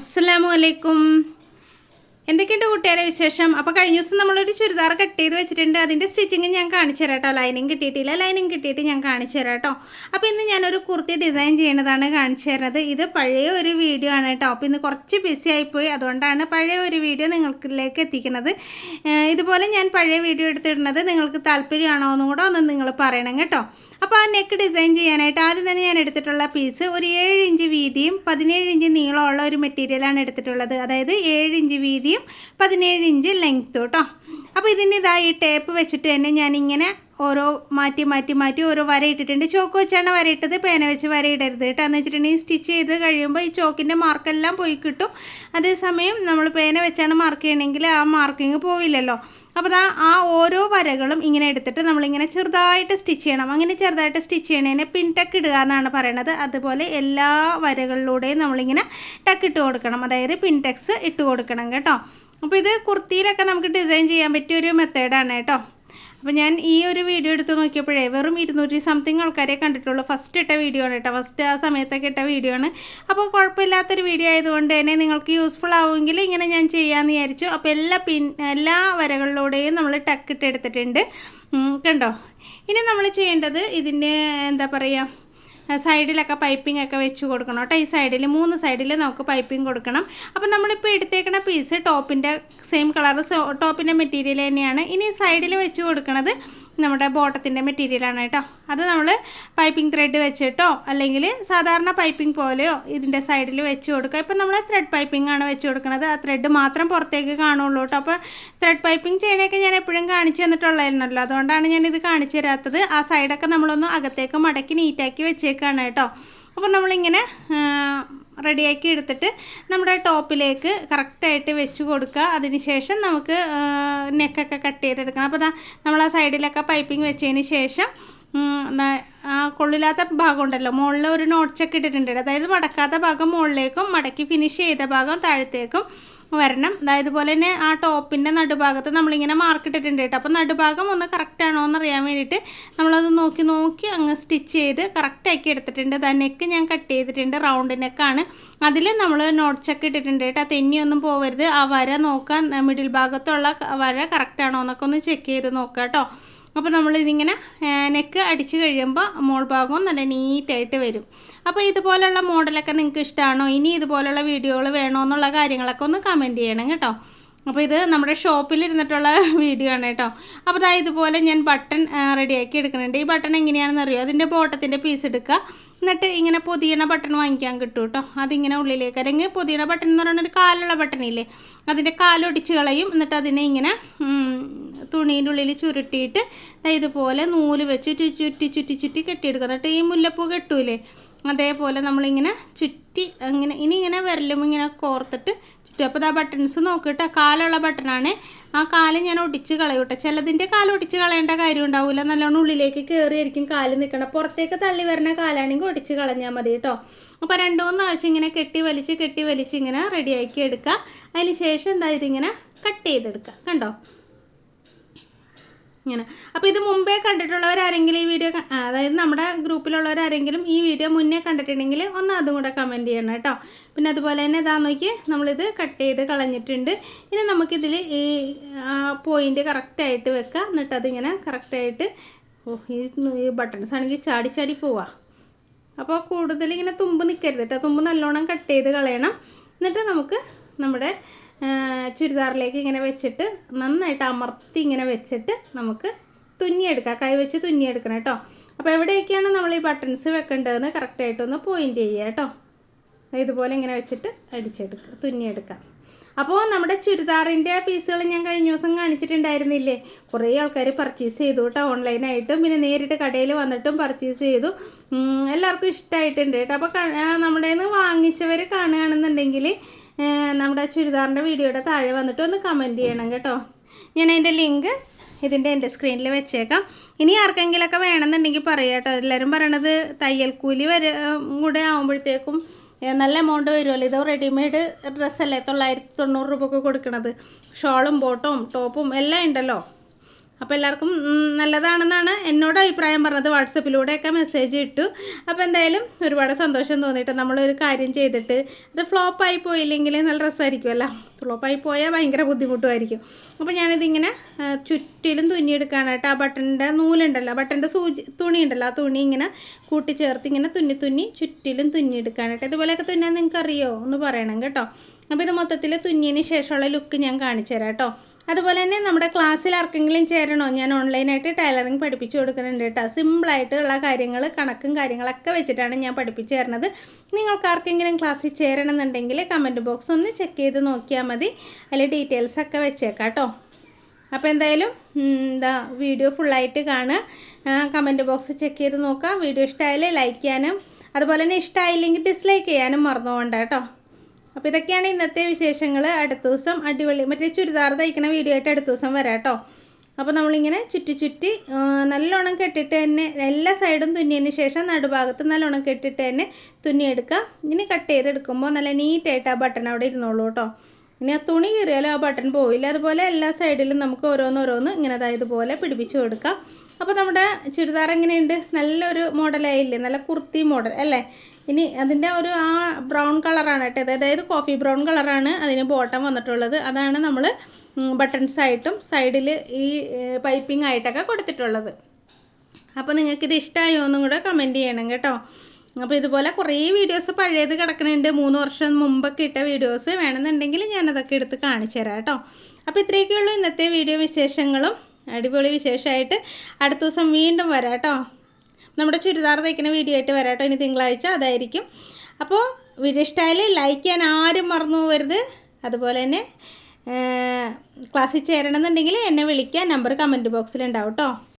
അസ്സലാമു അലൈക്കും എന്തൊക്കെയുണ്ട് കൂട്ടുകാരെ വിശേഷം? അപ്പോൾ കഴിഞ്ഞ ദിവസം നമ്മളൊരു ചുരിദാർ കട്ട് ചെയ്ത് വെച്ചിട്ടുണ്ട്. അതിന്റെ സ്റ്റിച്ചിങ് ഞാൻ കാണിച്ചു തരാം കേട്ടോ. ലൈനിങ് കിട്ടിയിട്ടില്ല. ലൈനിങ് കിട്ടിയിട്ട് ഞാൻ കാണിച്ചു തരാം കേട്ടോ. അപ്പോൾ ഇന്ന് ഞാനൊരു കുർത്തി ഡിസൈൻ ചെയ്യുന്നതാണ് കാണിച്ചു തരുന്നത്. ഇത് പഴയ ഒരു വീഡിയോ ആണ് കേട്ടോ. അപ്പോൾ ഇന്ന് കുറച്ച് ബിസി ആയിപ്പോയി. അതുകൊണ്ടാണ് പഴയ ഒരു വീഡിയോ നിങ്ങൾക്കിലേക്ക് എത്തിക്കുന്നത്. ഇതുപോലെ ഞാൻ പഴയ വീഡിയോ എടുത്തിടുന്നത് നിങ്ങൾക്ക് താല്പര്യമാണോ എന്നും കൂടെ ഒന്ന് നിങ്ങൾ പറയണം കേട്ടോ. അപ്പോൾ ആ നെക്ക് ഡിസൈൻ ചെയ്യാനായിട്ട് ആദ്യം തന്നെ ഞാൻ എടുത്തിട്ടുള്ള പീസ് ഒരു ഏഴ് ഇഞ്ച് വീതിയും പതിനേഴ് ഇഞ്ച് നീളമുള്ള ഒരു മെറ്റീരിയലാണ് എടുത്തിട്ടുള്ളത്. അതായത് ഏഴ് ഇഞ്ച് വീതിയും പതിനേഴ് ഇഞ്ച് ലെങ്ത്തും കേട്ടോ അപ്പോൾ ഇതിന് ഇതാ ഈ ടേപ്പ് വെച്ചിട്ട് തന്നെ ഞാനിങ്ങനെ ഓരോ മാറ്റി മാറ്റി മാറ്റി ഓരോ വര ഇട്ടിട്ടുണ്ട്. ചോക്ക് വെച്ചാണ് വര ഇട്ടത്. പേന വെച്ച് വര ഇടരുത് കേട്ടോ. എന്ന് വെച്ചിട്ടുണ്ടെങ്കിൽ സ്റ്റിച്ച് ചെയ്ത് കഴിയുമ്പോൾ ഈ ചോക്കിന്റെ മാർക്കെല്ലാം പോയി കിട്ടും. അതേസമയം നമ്മൾ പേന വെച്ചാണ് മാർക്ക് ചെയ്യണമെങ്കിൽ ആ മാർക്കിങ് പോവില്ലല്ലോ. അപ്പോൾ ആ ആ ഓരോ വരകളും ഇങ്ങനെ എടുത്തിട്ട് നമ്മളിങ്ങനെ ചെറുതായിട്ട് സ്റ്റിച്ച് ചെയ്യണം. അങ്ങനെ ചെറുതായിട്ട് സ്റ്റിച്ച് ചെയ്യണേനെ പിൻ ടക്ക് ഇടുക എന്നാണ് പറയണത്. അതുപോലെ എല്ലാ വരകളിലൂടെയും നമ്മളിങ്ങനെ ടക്ക് ഇട്ട് കൊടുക്കണം. അതായത് പിൻ ടെക്സ് ഇട്ട് കൊടുക്കണം കേട്ടോ. അപ്പോൾ ഇത് കുർത്തിയിലൊക്കെ നമുക്ക് ഡിസൈൻ ചെയ്യാൻ പറ്റിയ ഒരു മെത്തേഡാണ് കേട്ടോ. അപ്പോൾ ഞാൻ ഈ ഒരു വീഡിയോ എടുത്ത് നോക്കിയപ്പോഴേ വെറും ഇരുന്നൂറ്റി സംതിങ് ആൾക്കാരെ കണ്ടിട്ടുള്ളൂ. ഫസ്റ്റ് ഇട്ട വീഡിയോ ആണ് കേട്ടോ ഫസ്റ്റ് ആ സമയത്തൊക്കെ ഇട്ട വീഡിയോ ആണ്. അപ്പോൾ കുഴപ്പമില്ലാത്തൊരു വീഡിയോ ആയതുകൊണ്ട് തന്നെ നിങ്ങൾക്ക് യൂസ്ഫുൾ ആവുമെങ്കിൽ ഇങ്ങനെ ഞാൻ ചെയ്യാമെന്ന് വിചാരിച്ചു. അപ്പോൾ എല്ലാ പിൻ എല്ലാ വരകളിലൂടെയും നമ്മൾ ടക്കിട്ട് എടുത്തിട്ടുണ്ട്. കണ്ടോ? ഇനി നമ്മൾ ചെയ്യേണ്ടത് ഇതിന്റെ എന്താ പറയുക സൈഡിലൊക്കെ പൈപ്പിംഗ് ഒക്കെ വെച്ച് കൊടുക്കണം കേട്ടോ. ഈ സൈഡിൽ മൂന്ന് സൈഡിൽ നമുക്ക് പൈപ്പിംഗ് കൊടുക്കണം. അപ്പോൾ നമ്മളിപ്പോൾ എടുത്തേക്കണ പീസ് ടോപ്പിന്റെ സെയിം കളർ ടോപ്പിന്റെ മെറ്റീരിയൽ തന്നെയാണ്. ഇനി സൈഡിൽ വെച്ച് കൊടുക്കണത് നമ്മുടെ ബോട്ടത്തിന്റെ മെറ്റീരിയലാണ് കേട്ടോ. അത് നമ്മൾ പൈപ്പിംഗ് ത്രെഡ് വെച്ചിട്ടോ അല്ലെങ്കിൽ സാധാരണ പൈപ്പിംഗ് പോലെയോ ഇതിന്റെ സൈഡിൽ വെച്ച് കൊടുക്കുക. ഇപ്പം നമ്മൾ ത്രെഡ് പൈപ്പിംഗ് ആണ് വെച്ച് കൊടുക്കുന്നത്. ആ ത്രെഡ് മാത്രം പുറത്തേക്ക് കാണുള്ളൂ കേട്ടോ. അപ്പോൾ ത്രെഡ് പൈപ്പിംഗ് ചെയ്യണയൊക്കെ ഞാൻ എപ്പോഴും കാണിച്ചു തന്നിട്ടുള്ളതായിരുന്നല്ലോ അതുകൊണ്ടാണ് ഞാനിത് കാണിച്ചു തരാത്തത്. ആ സൈഡൊക്കെ നമ്മളൊന്ന് അകത്തേക്ക് മടക്കി നീറ്റാക്കി വെച്ചേക്കാണ് കേട്ടോ. അപ്പോൾ നമ്മളിങ്ങനെ റെഡിയാക്കി എടുത്തിട്ട് നമ്മുടെ ടോപ്പിലേക്ക് കറക്റ്റായിട്ട് വെച്ച് കൊടുക്കുക. അതിനുശേഷം നമുക്ക് നെക്കൊക്കെ കട്ട് ചെയ്തെടുക്കണം. അപ്പോൾ നമ്മൾ ആ സൈഡിലൊക്കെ പൈപ്പിംഗ് വെച്ചതിന് ശേഷം ആ കൊള്ളില്ലാത്ത ഭാഗം ഉണ്ടല്ലോ മുകളിൽ ഒരു നോട്ട്സൊക്കെ ഇട്ടിട്ടുണ്ട് അതായത് മടക്കാത്ത ഭാഗം മുകളിലേക്കും മടക്കി ഫിനിഷ് ചെയ്ത ഭാഗം താഴത്തേക്കും വരണം. അതായത് പോലെ തന്നെ ആ ടോപ്പിന്റെ നടുഭാഗത്ത് നമ്മളിങ്ങനെ മാർക്ക് ഇട്ടിട്ടുണ്ട് കേട്ടോ. അപ്പോൾ നടുഭാഗം ഒന്ന് കറക്റ്റ് ആണോ എന്ന് അറിയാൻ വേണ്ടിയിട്ട് നമ്മളത് നോക്കി നോക്കി അങ്ങ് സ്റ്റിച്ച് ചെയ്ത് കറക്റ്റാക്കി എടുത്തിട്ടുണ്ട്. ദാ നെക്ക് ഞാൻ കട്ട് ചെയ്തിട്ടുണ്ട്. റൗണ്ട് നെക്കാണ് അതിൽ നമ്മൾ നോട്ട് ചെക്ക് ഇട്ടിട്ടുണ്ട് കേട്ടോ. തെന്നിയൊന്നും പോവരുത്. ആ വര നോക്കാൻ മിഡിൽ ഭാഗത്തുള്ള വര കറക്റ്റ് ആണോ എന്നൊക്കെ ഒന്ന് ചെക്ക് ചെയ്ത് നോക്കാം കേട്ടോ. അപ്പോൾ നമ്മളിതിങ്ങനെ നെക്ക് അടിച്ച് കഴിയുമ്പോൾ മോൾ ഭാഗവും നല്ല നീറ്റായിട്ട് വരും. അപ്പോൾ ഇതുപോലുള്ള മോഡലൊക്കെ നിങ്ങൾക്ക് ഇഷ്ടമാണോ ഇനി ഇതുപോലുള്ള വീഡിയോകൾ വേണോ എന്നുള്ള കാര്യങ്ങളൊക്കെ ഒന്ന് കമന്റ് ചെയ്യണം കേട്ടോ. അപ്പോൾ ഇത് നമ്മുടെ ഷോപ്പിൽ ഇരുന്നിട്ടുള്ള വീഡിയോ ആണ് കേട്ടോ. അപ്പോൾ അതാ ഇതുപോലെ ഞാൻ ബട്ടൺ റെഡിയാക്കി എടുക്കുന്നുണ്ട്. ഈ ബട്ടൺ എങ്ങനെയാണെന്ന് അറിയോ? അതിന്റെ ബോട്ടത്തിന്റെ പീസ് എടുക്കുക. എന്നിട്ട് ഇങ്ങനെ പുതിയണ ബട്ടൺ വാങ്ങിക്കാൻ കിട്ടും കേട്ടോ. അതിങ്ങനെ ഉള്ളിലേക്ക് അല്ലെങ്കിൽ പുതിയണ ബട്ടൺ എന്ന് പറയുന്ന ഒരു കാലുള്ള ബട്ടൺ ഇല്ലേ? അതിന്റെ കാലൊടിച്ച് കളയും. എന്നിട്ട് അതിനെ ഇങ്ങനെ തുണീന്റെ ഉള്ളിൽ ചുരുട്ടിയിട്ട് ഇതുപോലെ നൂൽ വെച്ച് ചുറ്റി ചുറ്റി ചുറ്റി കെട്ടിയെടുക്കുക എന്നിട്ട് ഈ മുല്ലപ്പൂ കെട്ടൂലേ? അതേപോലെ നമ്മളിങ്ങനെ ചുറ്റി അങ്ങനെ ഇനി ഇങ്ങനെ വിരലും ഇങ്ങനെ കോർത്തിട്ട് ചുറ്റും. അപ്പോൾ ആ ബട്ടൺസ് നോക്കിയിട്ട് കാലുള്ള ബട്ടണാണ്. ആ കാൽ ഞാൻ ഒടിച്ച് കളയൂട്ടെ ചിലതിന്റെ കാൽ ഒടിച്ച് കളയേണ്ട കാര്യം ഉണ്ടാവില്ല നല്ലോണം ഉള്ളിലേക്ക് കയറിയായിരിക്കും കാൽ നിൽക്കണം പുറത്തേക്ക് തള്ളി വരുന്ന കാലാണെങ്കിൽ ഒടിച്ച് കളഞ്ഞാൽ മതി കേട്ടോ അപ്പോൾ രണ്ട് മൂന്ന് പ്രാവശ്യം ഇങ്ങനെ കെട്ടി വലിച്ച് കെട്ടി വലിച്ച് ഇങ്ങനെ റെഡിയാക്കി എടുക്കുക. അതിന് ശേഷം എന്താ ഇതിങ്ങനെ കട്ട് ചെയ്തെടുക്കുക. കണ്ടോ? ഇങ്ങനെ. അപ്പോൾ ഇത് മുമ്പേ കണ്ടിട്ടുള്ളവരാരെങ്കിലും ഈ വീഡിയോ അതായത് നമ്മുടെ ഗ്രൂപ്പിലുള്ളവരാരെങ്കിലും ഈ വീഡിയോ മുന്നേ കണ്ടിട്ടുണ്ടെങ്കിൽ ഒന്ന് അതും കൂടെ കമന്റ് ചെയ്യണം കേട്ടോ. പിന്നെ അതുപോലെ തന്നെ ഇതാ നോക്കി നമ്മളിത് കട്ട് ചെയ്ത് കളഞ്ഞിട്ടുണ്ട്. ഇനി നമുക്കിതിൽ ഈ പോയിന്റ് കറക്റ്റായിട്ട് വെക്കുക എന്നിട്ട് അതിങ്ങനെ കറക്റ്റായിട്ട് ഓ ഈ ബട്ടൺസ് ആണെങ്കിൽ ചാടി ചാടി പോവാ. അപ്പോൾ കൂടുതൽ ഇങ്ങനെ തുമ്പ് നിൽക്കരുത് കേട്ടോ. തുമ്പ് നല്ലോണം കട്ട് ചെയ്ത് കളയണം. എന്നിട്ട് നമുക്ക് നമ്മുടെ ചുരിദാറിലേക്ക് ഇങ്ങനെ വെച്ചിട്ട് നന്നായിട്ട് അമർത്തി ഇങ്ങനെ വെച്ചിട്ട് നമുക്ക് തുന്നിയെടുക്കാം. കൈ വെച്ച് തുന്നിയെടുക്കണം കേട്ടോ. അപ്പോൾ എവിടെയൊക്കെയാണ് നമ്മൾ ഈ ബട്ടൺസ് വെക്കേണ്ടതെന്ന് കറക്റ്റായിട്ടൊന്ന് പോയിന്റ് ചെയ്യുക കേട്ടോ. ഇതുപോലെ ഇങ്ങനെ വെച്ചിട്ട് അടിച്ചെടുക്കുക തുന്നിയെടുക്കാം. അപ്പോൾ നമ്മുടെ ചുരിദാറിന്റെ പീസുകൾ ഞാൻ കഴിഞ്ഞ ദിവസം കാണിച്ചിട്ടുണ്ടായിരുന്നില്ലേ? കുറേ ആൾക്കാർ പർച്ചേസ് ചെയ്തു കേട്ടോ ഓൺലൈനായിട്ടും പിന്നെ നേരിട്ട് കടയിൽ വന്നിട്ടും പർച്ചേസ് ചെയ്തു. എല്ലാവർക്കും ഇഷ്ടമായിട്ടുണ്ട് കേട്ടോ. അപ്പോൾ നമ്മുടെ നിന്ന് വാങ്ങിച്ചവർ കാണുകയാണെന്നുണ്ടെങ്കിൽ നമ്മുടെ ചുരിദാറിന്റെ വീഡിയോയുടെ താഴെ വന്നിട്ട് ഒന്ന് കമന്റ് ചെയ്യണം കേട്ടോ. ഞാൻ അതിന്റെ ലിങ്ക് ഇതിന്റെ എന്റെ സ്ക്രീനിൽ വെച്ചേക്കാം. ഇനി ആർക്കെങ്കിലൊക്കെ വേണമെന്നുണ്ടെങ്കിൽ പറയാം കേട്ടോ. എല്ലാവരും പറയണത് തയ്യൽ കൂലി വരെ കൂടെ ആകുമ്പോഴത്തേക്കും നല്ല എമൗണ്ട് വരുമല്ലോ ഇത് റെഡിമെയ്ഡ് ഡ്രസ്സല്ലേ തൊള്ളായിരത്തി തൊണ്ണൂറ് രൂപക്ക് കൊടുക്കണത്. ഷോളും ബോട്ടും ടോപ്പും എല്ലാം ഉണ്ടല്ലോ. അപ്പോൾ എല്ലാവർക്കും നല്ലതാണെന്നാണ് എന്നോട് അഭിപ്രായം പറഞ്ഞത്. വാട്സപ്പിലൂടെയൊക്കെ മെസ്സേജ് ഇട്ടു. അപ്പോൾ എന്തായാലും ഒരുപാട് സന്തോഷം തോന്നിയിട്ട് നമ്മളൊരു കാര്യം ചെയ്തിട്ട് അത് ഫ്ലോപ്പായി പോയില്ലെങ്കിൽ നല്ല രസമായിരിക്കുമല്ലോ. ഫ്ലോപ്പായി പോയാൽ ഭയങ്കര ബുദ്ധിമുട്ടുമായിരിക്കും. അപ്പോൾ ഞാനിതിങ്ങനെ ചുറ്റിലും തുന്നിയെടുക്കുകയാണ് കേട്ടോ. ആ ബട്ടന്റെ നൂലുണ്ടല്ലോ ബട്ടന്റെ സൂചി തുണി ഉണ്ടല്ലോ ആ തുണി ഇങ്ങനെ കൂട്ടിച്ചേർത്ത് ഇങ്ങനെ തുന്നി തുന്നി ചുറ്റിലും തുന്നിയെടുക്കുകയാണ് കേട്ടോ. ഇതുപോലെയൊക്കെ തുന്നാൻ നിങ്ങൾക്ക് അറിയോ എന്ന് പറയണം കേട്ടോ. അപ്പോൾ ഇത് മൊത്തത്തിൽ തുന്നിയതിന് ശേഷമുള്ള ലുക്ക് ഞാൻ കാണിച്ചു തരാം കേട്ടോ. അതുപോലെ തന്നെ നമ്മുടെ ക്ലാസ്സിൽ ആർക്കെങ്കിലും ചേരണോ? ഞാൻ ഓൺലൈനായിട്ട് ടൈലറിങ് പഠിപ്പിച്ചു കൊടുക്കുന്നുണ്ട് കേട്ടോ. സിമ്പിളായിട്ടുള്ള കാര്യങ്ങൾ കണക്കും കാര്യങ്ങളൊക്കെ വെച്ചിട്ടാണ് ഞാൻ പഠിപ്പിച്ചു തരുന്നത്. നിങ്ങൾക്ക് ആർക്കെങ്കിലും ക്ലാസ്സിൽ ചേരണം എന്നുണ്ടെങ്കിൽ കമന്റ് ബോക്സ് ഒന്ന് ചെക്ക് ചെയ്ത് നോക്കിയാൽ മതി. അതിൽ ഡീറ്റെയിൽസ് ഒക്കെ വെച്ചേക്കാം കേട്ടോ. അപ്പോൾ എന്തായാലും എന്താ വീഡിയോ ഫുള്ളായിട്ട് കാണുക. കമന്റ് ബോക്സ് ചെക്ക് ചെയ്ത് നോക്കാം വീഡിയോ ഇഷ്ടമായാലും ലൈക്ക് ചെയ്യാനും അതുപോലെ തന്നെ ഇഷ്ടമായില്ലെങ്കിൽ ഡിസ്ലൈക്ക് ചെയ്യാനും മറന്നു പോകണ്ട കേട്ടോ. അപ്പോൾ ഇതൊക്കെയാണ് ഇന്നത്തെ വിശേഷങ്ങൾ അടുത്ത ദിവസം അടിപൊളി മറ്റേ ചുരിദാർ തയ്ക്കുന്ന വീഡിയോ ആയിട്ട് അടുത്ത ദിവസം വരാം കേട്ടോ. അപ്പോൾ നമ്മളിങ്ങനെ ചുറ്റി ചുറ്റി നല്ലോണം കെട്ടിട്ട് തന്നെ എല്ലാ സൈഡും തുന്നിയതിന് ശേഷം നടുഭാഗത്ത് നല്ലോണം കെട്ടിട്ട് തന്നെ തുന്നിയെടുക്കാം ഇനി കട്ട് ചെയ്തെടുക്കുമ്പോൾ നല്ല നീറ്റായിട്ട് ആ ബട്ടൺ അവിടെ ഇരുന്നോളൂ കേട്ടോ. ഇനി ആ തുണി കീറിയാലും ആ ബട്ടൺ പോവില്ല. അതുപോലെ എല്ലാ സൈഡിലും നമുക്ക് ഓരോന്ന് ഇങ്ങനെ ഇതുപോലെ പിടിപ്പിച്ച് കൊടുക്കാം. അപ്പോൾ നമ്മുടെ ചുരിദാർ എങ്ങനെയുണ്ട്? നല്ലൊരു മോഡലായില്ലേ നല്ല കുർത്തി മോഡൽ അല്ലേ? ഇനി അതിന്റെ ഒരു ആ ബ്രൗൺ കളറാണ് കേട്ടോ അതായത് കോഫി ബ്രൗൺ കളറാണ് അതിന് ബോട്ടം വന്നിട്ടുള്ളത്. അതാണ് നമ്മൾ ബട്ടൺസ് ആയിട്ടും സൈഡിൽ ഈ പൈപ്പിംഗ് ആയിട്ടൊക്കെ കൊടുത്തിട്ടുള്ളത്. അപ്പോൾ നിങ്ങൾക്കിത് ഇഷ്ടമായോ എന്നും കൂടെ കമന്റ് ചെയ്യണം കേട്ടോ. അപ്പോൾ ഇതുപോലെ കുറേ വീഡിയോസ് പഴയത് കിടക്കുന്നുണ്ട് മൂന്ന് വർഷം മുമ്പൊക്കെ ഇട്ട വീഡിയോസ് വേണമെന്നുണ്ടെങ്കിൽ ഞാനതൊക്കെ എടുത്ത് കാണിച്ചു തരാം കേട്ടോ. അപ്പോൾ ഇത്രയൊക്കെയുള്ളൂ ഇന്നത്തെ വീഡിയോ വിശേഷങ്ങളും. അടിപൊളി വിശേഷമായിട്ട് അടുത്ത ദിവസം വീണ്ടും വരാം കേട്ടോ. നമ്മുടെ ചുരിദാർ തയ്ക്കുന്ന വീഡിയോ ആയിട്ട് വരാട്ടോ ഇനി തിങ്കളാഴ്ച അതായിരിക്കും. അപ്പോൾ വീഡിയോ ഇഷ്ടമായാൽ ലൈക്ക് ചെയ്യാൻ ആരും മറന്നു പോകരുത്. അതുപോലെ തന്നെ ക്ലാസ്സിൽ ചേരണമെന്നുണ്ടെങ്കിൽ എന്നെ വിളിക്കുക നമ്പർ കമന്റ് ബോക്സിലുണ്ടാവും കേട്ടോ